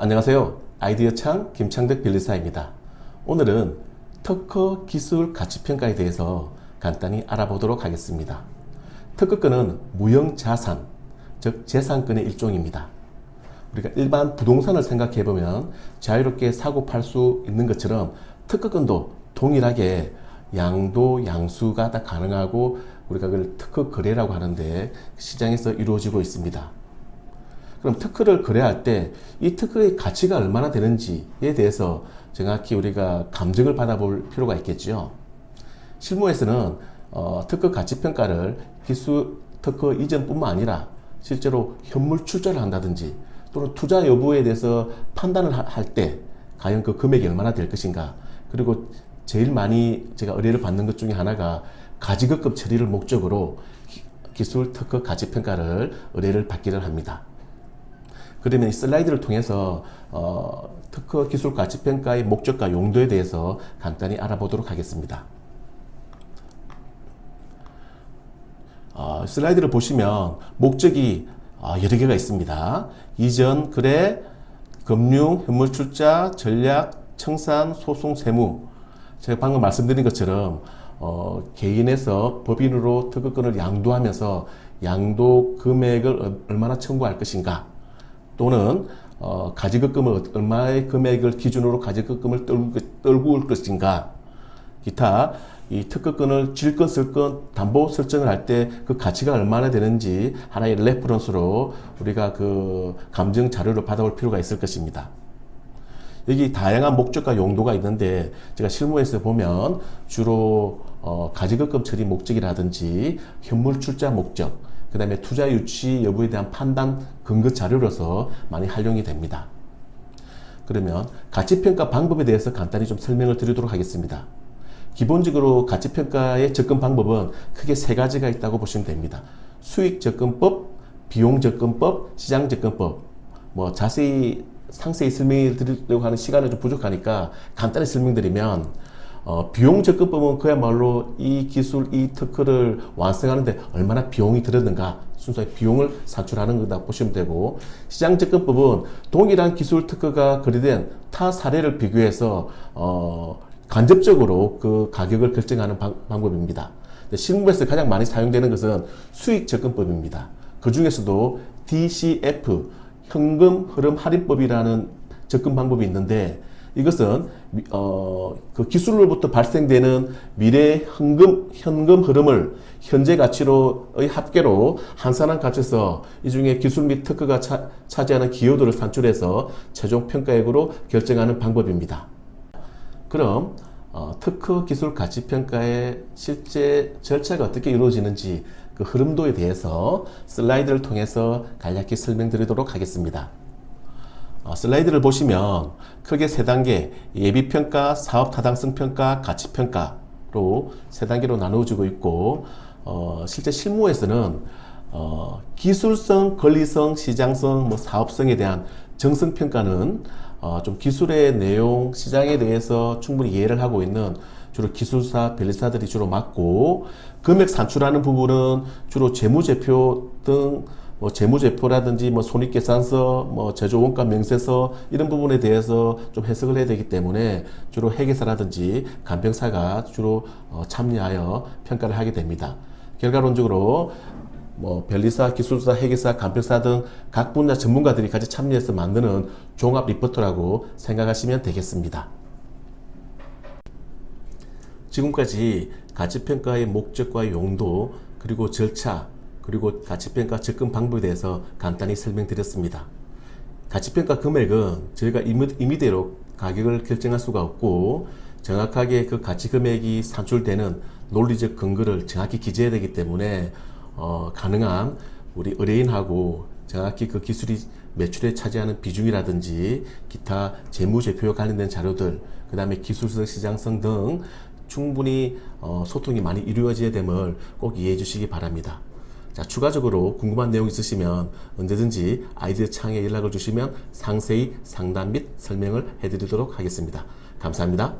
안녕하세요. 아이디어 창 김창덕 빌리사입니다. 오늘은 특허 기술 가치평가에 대해서 간단히 알아보도록 하겠습니다. 특허권은 무형자산, 즉 재산권의 일종입니다. 우리가 일반 부동산을 생각해 보면 자유롭게 사고 팔 수 있는 것처럼 특허권도 동일하게 양도 양수가 다 가능하고 우리가 그걸 특허 거래라고 하는데 시장에서 이루어지고 있습니다. 그럼 특허를 거래할 때 이 특허의 가치가 얼마나 되는지에 대해서 정확히 우리가 감정을 받아볼 필요가 있겠죠. 실무에서는 어, 특허 가치 평가를 기술 특허 이전뿐만 아니라 실제로 현물 출자를 한다든지 또는 투자 여부에 대해서 판단을 할 때 과연 그 금액이 얼마나 될 것인가 그리고 제일 많이 제가 의뢰를 받는 것 중에 하나가 가지급급 처리를 목적으로 기- 기술 특허 가치 평가를 의뢰를 받기를 합니다. 그러면 이 슬라이드를 통해서 어, 특허 기술 가치 평가의 목적과 용도에 대해서 간단히 알아보도록 하겠습니다. 어, 슬라이드를 보시면 목적이 어, 여러 개가 있습니다. 이전, 거래, 금융, 현물 출자, 전략, 청산, 소송, 세무. 제가 방금 말씀드린 것처럼 어, 개인에서 법인으로 특허권을 양도하면서 양도 금액을 어- 얼마나 청구할 것인가 또는 어, 가지급금을 얼마의 금액을 기준으로 가지급금을 떨구, 떨구을 것인가 기타 이 특허권을 질건 쓸건 담보 설정을 할 때 그 가치가 얼마나 되는지 하나의 레퍼런스로 우리가 그 감정 자료를 받아올 필요가 있을 것입니다. 여기 다양한 목적과 용도가 있는데 제가 실무에서 보면 주로 어, 가지급금 처리 목적이라든지 현물 출자 목적, 그 다음에 투자 유치 여부에 대한 판단 근거 자료로서 많이 활용이 됩니다. 그러면 가치평가 방법에 대해서 간단히 좀 설명을 드리도록 하겠습니다. 기본적으로 가치평가의 접근 방법은 크게 세 가지가 있다고 보시면 됩니다. 수익 접근법, 비용 접근법, 시장 접근법. 뭐 자세히 상세히 설명해 드리려고 하는 시간이 좀 부족하니까 간단히 설명드리면 어, 비용 접근법은 그야말로 이 기술, 이 특허를 완성하는데 얼마나 비용이 들었는가 순수하게 비용을 산출하는 거다 보시면 되고 시장 접근법은 동일한 기술 특허가 거래된 타 사례를 비교해서 어, 간접적으로 그 가격을 결정하는 방, 방법입니다. 근데 실무에서 가장 많이 사용되는 것은 수익 접근법입니다. 그 중에서도 DCF 현금 흐름 할인법이라는 접근 방법이 있는데 이것은 미- 어, 그 기술로부터 발생되는 미래 현금 현금 흐름을 현재 가치로의 합계로 환산한 값에서 이 중에 기술 및 특허가 차, 차지하는 기여도를 산출해서 최종 평가액으로 결정하는 방법입니다. 그럼 어, 특허 기술 가치 평가의 실제 절차가 어떻게 이루어지는지 그 흐름도에 대해서 슬라이드를 통해서 간략히 설명드리도록 하겠습니다. 어, 슬라이드를 보시면 크게 세 단계 예비 평가, 사업 타당성 평가, 가치 평가로 세 단계로 나누어지고 있고 어, 실제 실무에서는 어, 기술성, 권리성, 시장성, 뭐 사업성에 대한 정성 평가는 어, 좀 기술의 내용, 시장에 대해서 충분히 이해를 하고 있는 주로 기술사, 변리사들이 주로 맡고 금액 산출하는 부분은 주로 재무제표 등 뭐 재무제표라든지 뭐 손익계산서, 뭐 제조원가 명세서 이런 부분에 대해서 좀 해석을 해야 되기 때문에 주로 회계사라든지 간병사가 주로 어, 참여하여 평가를 하게 됩니다. 결과론적으로 뭐 변리사, 기술사, 회계사, 간병사 등 각 분야 전문가들이 같이 참여해서 만드는 종합 리포트라고 생각하시면 되겠습니다. 지금까지 가치평가의 목적과 용도, 그리고 절차, 그리고 가치평가 접근 방법에 대해서 간단히 설명드렸습니다. 가치평가 금액은 저희가 임의- 임의 대로 가격을 결정할 수가 없고 정확하게 그 가치 금액이 산출되는 논리적 근거를 정확히 기재해야 되기 때문에 어, 가능한 우리 의뢰인하고 정확히 그 기술이 매출에 차지하는 비중이라든지 기타 재무제표와 관련된 자료들 그 다음에 기술성 시장성 등 충분히 어, 소통이 많이 이루어져야 됨을 꼭 이해해 주시기 바랍니다. 자, 추가적으로 궁금한 내용 있으시면 언제든지 아이디어 창에 연락을 주시면 상세히 상담 및 설명을 해드리도록 하겠습니다. 감사합니다.